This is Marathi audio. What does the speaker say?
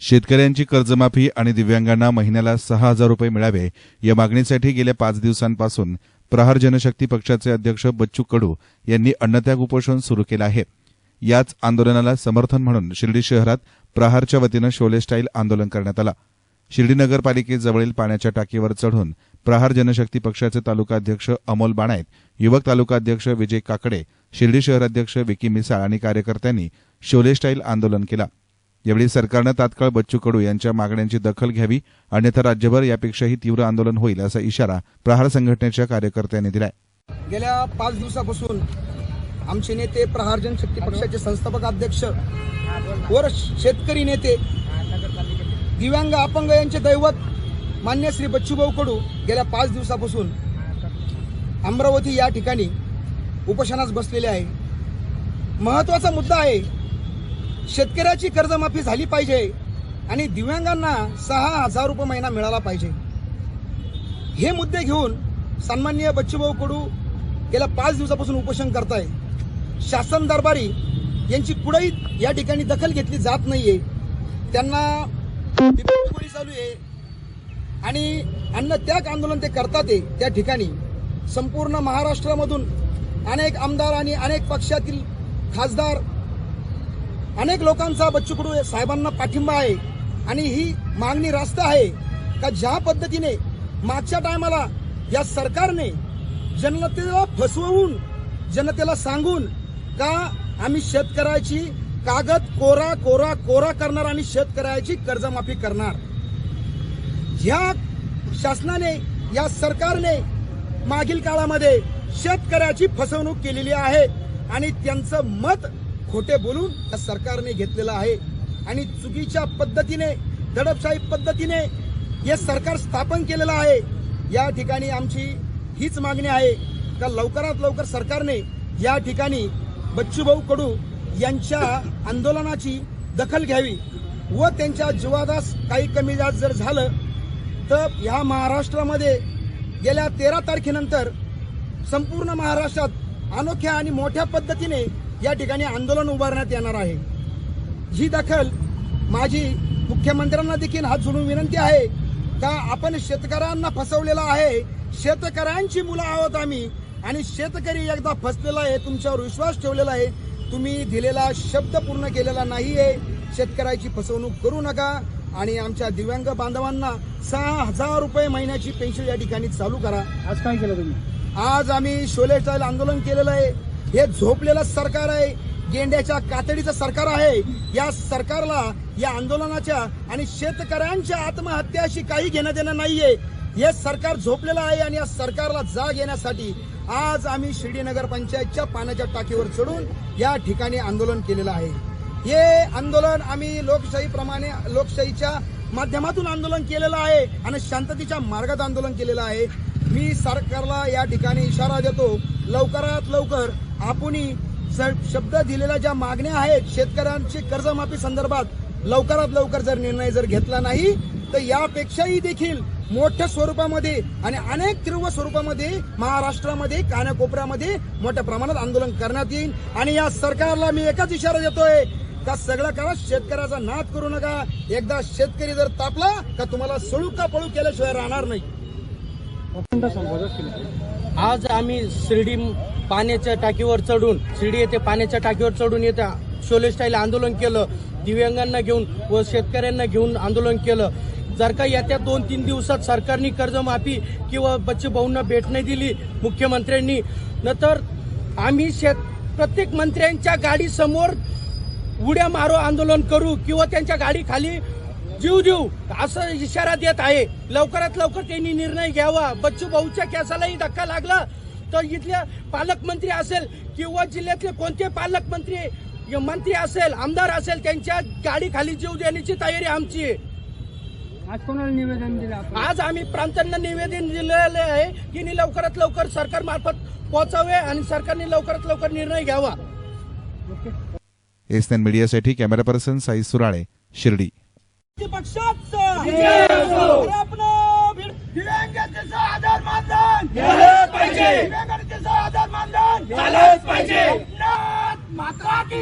शेतकऱ्यांची कर्जमाफी आणि दिव्यांगांना महिन्याला सहा हजार रुपये मिळावे या मागणीसाठी गेल्या पाच दिवसांपासून प्रहार जनशक्ती पक्षाचे अध्यक्ष बच्चू कडू यांनी अन्नत्याग उपोषण सुरू केलं आहे. याच आंदोलनाला समर्थन म्हणून शिर्डी शहरात प्रहारच्या वतीनं शोले स्टाईल आंदोलन करण्यात आलं. शिर्डी नगरपालिकेजवळील पाण्याच्या टाकीवर चढून प्रहार जनशक्ती पक्षाचे तालुका अध्यक्ष अमोल बाणायत युवक तालुका अध्यक्ष विजय काकडे शिर्डी शहराध्यक्ष विकी मिसाळ आणि कार्यकर्त्यांनी शोले स्टाईल आंदोलन केलं. यावेळी सरकारनं तात्काळ बच्चू कडू यांच्या मागण्यांची दखल घ्यावी अन्यथा राज्यभर यापेक्षाही तीव्र आंदोलन होईल असा इशारा प्रहार संघटनेच्या कार्यकर्त्यांनी दिलाय. गेल्या पाच दिवसापासून आमचे नेते प्रहार जनशक्ती पक्षाचे संस्थापक अध्यक्ष वर शेतकरी नेते दिव्यांग अपंग यांचे दैवत मान्य श्री बच्चूभाऊ कडू गेल्या पाच दिवसापासून अमरावती या ठिकाणी उपोषणास बसलेले आहे. महत्त्वाचा मुद्दा आहे शेतकऱ्याची कर्जमाफी झाली पाहिजे आणि दिव्यांगांना सहा हजार रुपये महिना मिळाला पाहिजे. हे मुद्दे घेऊन सन्माननीय बच्चूभाऊ कडू गेल्या पाच दिवसापासून उपोषण करताय. शासन दरबारी यांची कुठेही या ठिकाणी दखल घेतली जात नाहीये. त्यांना गोळी चालू आहे. आणि अन्न त्याग आंदोलन ते करतात आहे त्या ठिकाणी. संपूर्ण महाराष्ट्रामधून अनेक आमदार आणि अनेक पक्षातील खासदार अनेक लोकांचा बच्चू कडू साहेबांना पाठिंबा आहे. आणि ही मागणी रास्त आहे का ज्या पद्धतीने मागच्या टायमाला या सरकारने जनतेला फसवून जनतेला सांगून का आम्ही शेतकऱ्याची कागद कोरा कोरा कोरा करणार आणि शेतकऱ्याची कर्जमाफी करणार? ह्या शासनाने या सरकारने मागील काळामध्ये शेतकऱ्याची फसवणूक केलेली आहे आणि त्यांचं मत खोटे बोलून या सरकारने घेतलेलं आहे. आणि चुकीच्या पद्धतीने दडपशाही पद्धतीने हे सरकार स्थापन केलेलं आहे. या ठिकाणी आमची हीच मागणी आहे का लवकरात लवकर सरकारने या ठिकाणी बच्चूभाऊ कडू यांच्या आंदोलनाची दखल घ्यावी व त्यांच्या जीवादास काही कमी जास्त जर झालं तर ह्या महाराष्ट्रामध्ये गेल्या तेरा तारखेनंतर संपूर्ण महाराष्ट्रात अनोख्या आणि मोठ्या पद्धतीने या ठिकाणी आंदोलन उभारण्यात येणार आहे. ही दखल माझी मुख्यमंत्र्यांना देखील हात जोडून विनंती आहे का आपण शेतकऱ्यांना फसवलेला आहे? शेतकऱ्यांची मुलं आहोत आम्ही आणि शेतकरी एकदा फसलेला आहे तुमच्यावर विश्वास ठेवलेला आहे. तुम्ही दिलेला शब्द पूर्ण केलेला नाहीये. शेतकऱ्याची फसवणूक करू नका आणि आमच्या दिव्यांग बांधवांना सहा हजार रुपये महिन्याची पेन्शन या ठिकाणी चालू करा. आज काय केलं तुम्ही? आज आम्ही शोले स्टाईल आंदोलन केलेलं आहे. हे झोपलेलं सरकार आहे. गेंड्याच्या कातडीचं सरकार आहे. या सरकारला या आंदोलनाच्या आणि शेतकऱ्यांच्या आत्महत्याशी काही घेणं देणं नाहीये. हे सरकार झोपलेलं आहे आणि या सरकारला जाग येण्यासाठी आज आम्ही शिर्डी नगर पंचायतच्या पाण्याच्या टाकीवर चढून या ठिकाणी आंदोलन केलेलं आहे. हे आंदोलन आम्ही लोकशाहीप्रमाणे लोकशाहीच्या माध्यमातून आंदोलन केलेलं आहे आणि शांततेच्या मार्गात आंदोलन केलेलं आहे. मी सरकारला या ठिकाणी इशारा देतो. लवकरात लवकर आपणही स- शब्द दिलेल्या ज्या मागण्या आहेत शेतकऱ्यांची कर्जमाफी संदर्भात लवकरात लवकर जर निर्णय जर घेतला नाही तर यापेक्षाही देखील मोठ्या स्वरूपामध्ये आणि अनेक तीव्र स्वरूपामध्ये महाराष्ट्रामध्ये कानाकोपऱ्यामध्ये मोठ्या प्रमाणात आंदोलन करण्यात येईल. आणि या सरकारला मी एकच इशारा देतोय का सगळं करा शेतकऱ्याचा नाद करू नका. एकदा शेतकरी जर तापला का तुम्हाला सळू का पळू केल्याशिवाय राहणार नाही. आज आम्ही शिर्डी पाण्याच्या टाकीवर चढून शिर्डी येथे पाण्याच्या टाकीवर चढून येत्या शोले स्टाईल आंदोलन केलं. दिव्यांगांना घेऊन व शेतकऱ्यांना घेऊन आंदोलन केलं. जर का येत्या दोन तीन दिवसात सरकारने कर्जमाफी किंवा बच्चू भाऊंना भेट नाही दिली मुख्यमंत्र्यांनी नंतर आम्ही शेत प्रत्येक मंत्र्यांच्या गाडीसमोर उड्या मारो आंदोलन करू किंवा त्यांच्या गाडी खाली जीव देऊ असं इशारा देत आहे. लवकरात लवकर त्यांनी निर्णय घ्यावा. बच्चू भाऊच्या केसालाही धक्का लागला. तर इथल्या पालकमंत्री असेल किंवा जिल्ह्यातले कोणते पालकमंत्री या मंत्री असेल आमदार असेल त्यांच्या गाडी खाली जीव देण्याची तयारी आमची आहे. आज कोणाला निवेदन दिलं आज आम्ही प्रांतांना निवेदन दिलेले आहे की नी लवकरात लवकर सरकार मार्फत पोहोचावे आणि सरकारने लवकरात लवकर निर्णय घ्यावा. एसएन मीडियासाठी कॅमेरा पर्सन साई सुराळे शिर्डी. आधार पाहिजे. माता की